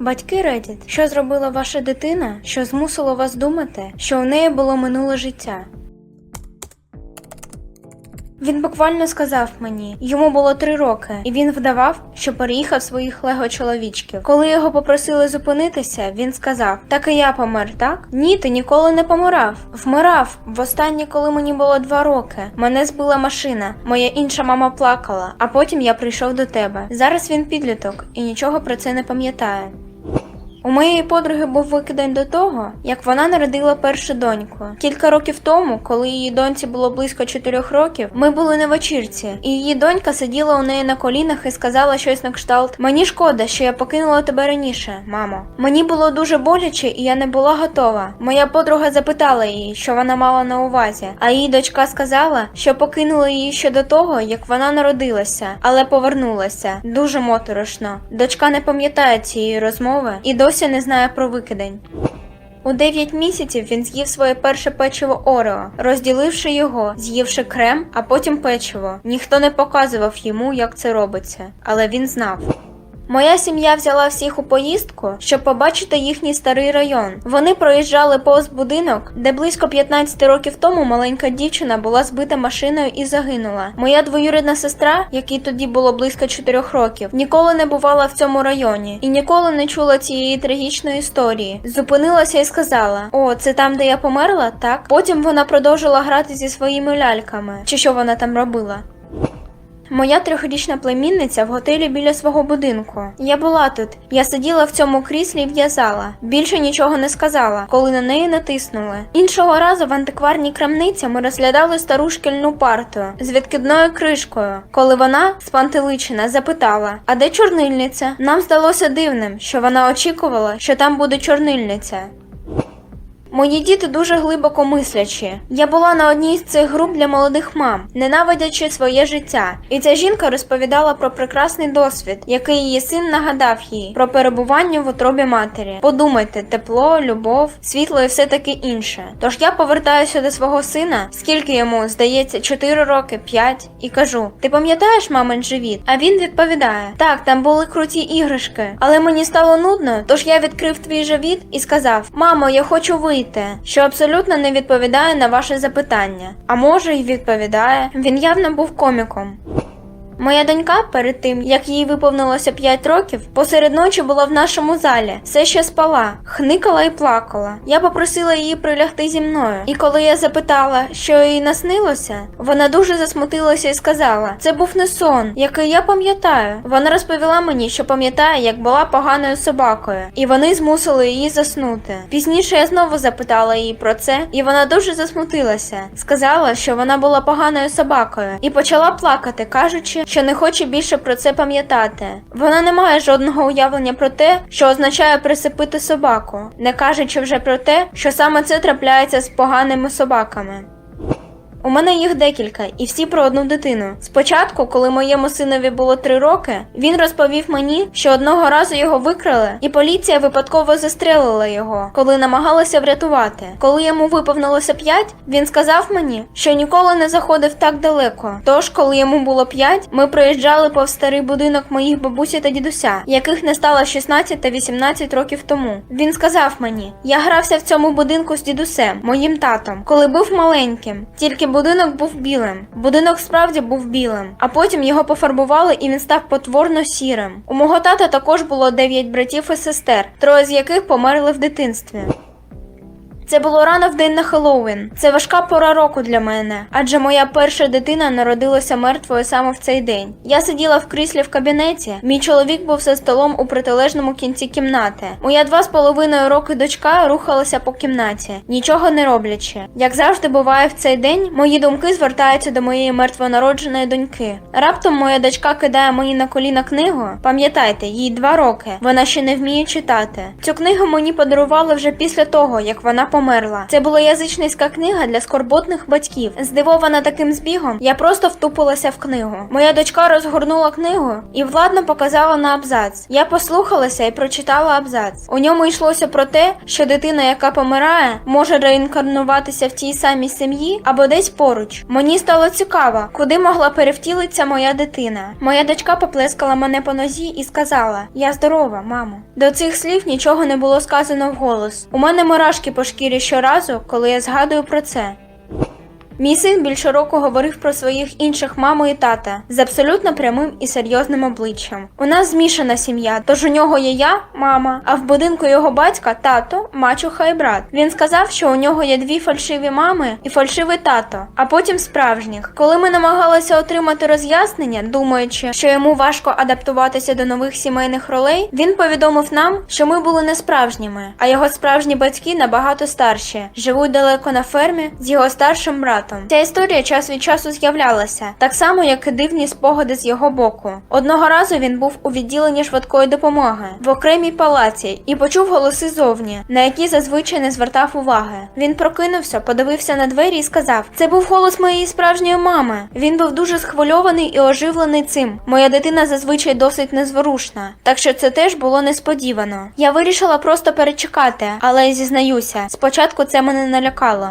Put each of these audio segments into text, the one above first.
Батьки Reddit, що зробила ваша дитина, що змусило вас думати, що у неї було минуле життя? Він буквально сказав мені, йому було три роки, і він вдавав, що переїхав своїх лего чоловічків. Коли його попросили зупинитися, він сказав: Так і я помер, так? Ні, ти ніколи не помирав. Вмирав. Востаннє, коли мені було два роки. Мене збила машина. Моя інша мама плакала, а потім я прийшов до тебе. Зараз він підліток і нічого про це не пам'ятає. У моєї подруги був викидень до того, як вона народила першу доньку. Кілька років тому, коли її доньці було близько 4 років, ми були на вечірці, і її донька сиділа у неї на колінах і сказала щось на кшталт: Мені шкода, що я покинула тебе раніше, мамо. Мені було дуже боляче, і я не була готова. Моя подруга запитала її, що вона мала на увазі, а її дочка сказала, що покинула її ще до того, як вона народилася, але повернулася. Дуже моторошно. Дочка не пам'ятає цієї розмови і досі не знає про викидень. У 9 місяців він з'їв своє перше печиво Орео, розділивши його, з'ївши крем, а потім печиво. Ніхто не показував йому, як це робиться, але він знав. Моя сім'я взяла всіх у поїздку, щоб побачити їхній старий район. Вони проїжджали повз будинок, де близько 15 років тому маленька дівчина була збита машиною і загинула. Моя двоюрідна сестра, якій тоді було близько 4 років, ніколи не бувала в цьому районі і ніколи не чула цієї трагічної історії. Зупинилася і сказала: О, це там, де я померла, так? Потім вона продовжила грати зі своїми ляльками. Чи що вона там робила? Моя трьохрічна племінниця в готелі біля свого будинку. Я була тут. Я сиділа в цьому кріслі і в'язала. Більше нічого не сказала, коли на неї натиснули. Іншого разу в антикварній крамниці ми розглядали стару шкільну парту з відкидною кришкою, коли вона, спантеличена, запитала: А де чорнильниця? Нам здалося дивним, що вона очікувала, що там буде чорнильниця. Мої діти дуже глибоко мислячі. Я була на одній з цих груп для молодих мам, ненавидячи своє життя. І ця жінка розповідала про прекрасний досвід, який її син нагадав їй про перебування в утробі матері. Подумайте, тепло, любов, світло і все таке інше. Тож я повертаюся до свого сина, скільки йому здається, 4 роки, 5, і кажу: Ти пам'ятаєш мамин живіт? А він відповідає: Так, там були круті іграшки, але мені стало нудно, тож я відкрив твій живіт і сказав: Мамо, я хочу вийти, що абсолютно не відповідає на ваше запитання. А може, й відповідає. Він явно був коміком. Моя донька перед тим, як їй виповнилося 5 років, посеред ночі була в нашому залі, все ще спала, хникала і плакала. Я попросила її прилягти зі мною. І коли я запитала, що їй наснилося, вона дуже засмутилася і сказала: це був не сон, який я пам'ятаю. Вона розповіла мені, що пам'ятає, як була поганою собакою, і вони змусили її заснути. Пізніше я знову запитала її про це, і вона дуже засмутилася. Сказала, що вона була поганою собакою, і почала плакати, кажучи, що не хоче більше про це пам'ятати. Вона не має жодного уявлення про те, що означає присипити собаку, не кажучи вже про те, що саме це трапляється з поганими собаками. У мене їх декілька, і всі про одну дитину. Спочатку, коли моєму синові було три роки, він розповів мені, що одного разу його викрали, і поліція випадково застрелила його, коли намагалася врятувати. Коли йому виповнилося п'ять, він сказав мені, що ніколи не заходив так далеко. Тож, коли йому було п'ять, ми проїжджали повз старий будинок моїх бабусі та дідуся, яких не стало 16 та 18 років тому. Він сказав мені: я грався в цьому будинку з дідусем, моїм татом, коли був маленьким. Тільки будинок був білим. Будинок справді був білим, а потім його пофарбували і він став потворно сірим. У мого тата також було дев'ять братів і сестер, троє з яких померли в дитинстві. Це було рано в день на Хеллоуін. Це важка пора року для мене, адже моя перша дитина народилася мертвою саме в цей день. Я сиділа в кріслі в кабінеті. Мій чоловік був за столом у протилежному кінці кімнати. Моя два з половиною роки дочка рухалася по кімнаті, нічого не роблячи. Як завжди буває в цей день, мої думки звертаються до моєї мертвонародженої доньки. Раптом моя дочка кидає мені на коліна книгу. Пам'ятайте, їй два роки. Вона ще не вміє читати. Цю книгу мені подарували вже після того, як вона померла. Померла. Це була язичницька книга для скорботних батьків. Здивована таким збігом, я просто втупилася в книгу. Моя дочка розгорнула книгу і владно показала на абзац. Я послухалася і прочитала абзац. У ньому йшлося про те, що дитина, яка помирає, може реінкарнуватися в тій самій сім'ї або десь поруч. Мені стало цікаво, куди могла перевтілитися моя дитина. Моя дочка поплескала мене по нозі і сказала: Я здорова, мамо. До цих слів нічого не було сказано вголос. У мене мурашки по шкірі щоразу, коли я згадую про це. Мій син більше року говорив про своїх інших маму і тата з абсолютно прямим і серйозним обличчям. У нас змішана сім'я, тож у нього є я, мама, а в будинку його батька тато, мачуха і брат. Він сказав, що у нього є дві фальшиві мами і фальшивий тато, а потім справжніх. Коли ми намагалися отримати роз'яснення, думаючи, що йому важко адаптуватися до нових сімейних ролей, він повідомив нам, що ми були не справжніми, а його справжні батьки набагато старші, живуть далеко на фермі з його старшим братом. Ця історія час від часу з'являлася, так само як і дивні спогади з його боку. Одного разу він був у відділенні швидкої допомоги в окремій палаці і почув голоси зовні, на які зазвичай не звертав уваги. Він прокинувся, подивився на двері і сказав: Це був голос моєї справжньої мами. Він був дуже схвильований і оживлений цим. Моя дитина зазвичай досить незворушна, так що це теж було несподівано. Я вирішила просто перечекати, але зізнаюся, спочатку це мене налякало.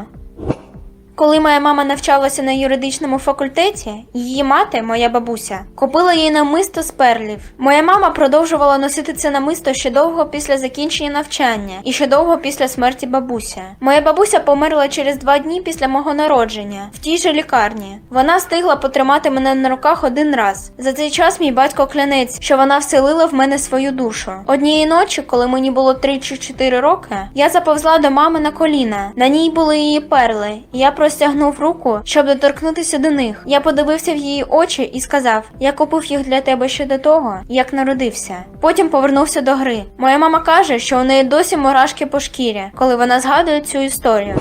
Коли моя мама навчалася на юридичному факультеті, її мати, моя бабуся, купила їй намисто з перлів. Моя мама продовжувала носити це намисто ще довго після закінчення навчання і ще довго після смерті бабуся. Моя бабуся померла через два дні після мого народження в тій же лікарні. Вона встигла потримати мене на руках один раз. За цей час мій батько клянець, що вона вселила в мене свою душу. Однієї ночі, коли мені було 3 чи 4 роки, я заповзла до мами на коліна. На ній були її перли. і Я простягнув руку, щоб доторкнутися до них. Я подивився в її очі і сказав: Я купив їх для тебе ще до того, як народився. Потім повернувся до гри. Моя мама каже, що у неї досі мурашки по шкірі, коли вона згадує цю історію.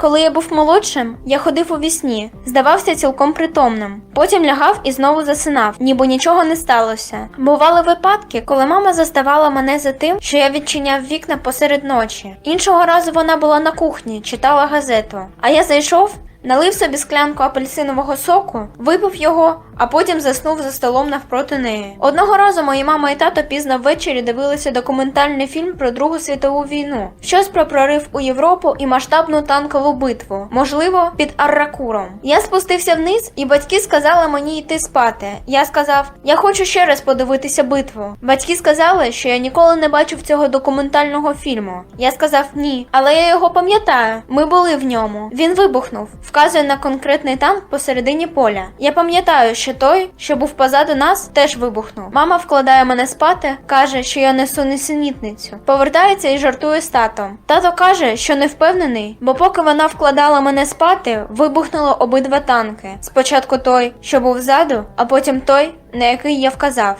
Коли я був молодшим, я ходив у вісні, здавався цілком притомним. Потім лягав і знову засинав, ніби нічого не сталося. Бували випадки, коли мама заставала мене за тим, що я відчиняв вікна посеред ночі. Іншого разу вона була на кухні, читала газету. А я зайшов, налив собі склянку апельсинового соку, випив його, а потім заснув за столом навпроти неї. Одного разу мої мама і тато пізно ввечері дивилися документальний фільм про Другу світову війну, щось про прорив у Європу і масштабну танкову битву, можливо, під Арракуром. Я спустився вниз, і батьки сказали мені йти спати. Я сказав: Я хочу ще раз подивитися битву. Батьки сказали, що я ніколи не бачив цього документального фільму. Я сказав ні, але я його пам'ятаю. Ми були в ньому. Він вибухнув, вказує на конкретний танк посередині поля. Я пам'ятаю, що той, що був позаду нас, теж вибухнув. Мама вкладає мене спати, каже, що я несу несенітницю. Повертається і жартує з татом. Тато каже, що не впевнений, бо поки вона вкладала мене спати, вибухнуло обидва танки. Спочатку той, що був ззаду, а потім той, на який я вказав.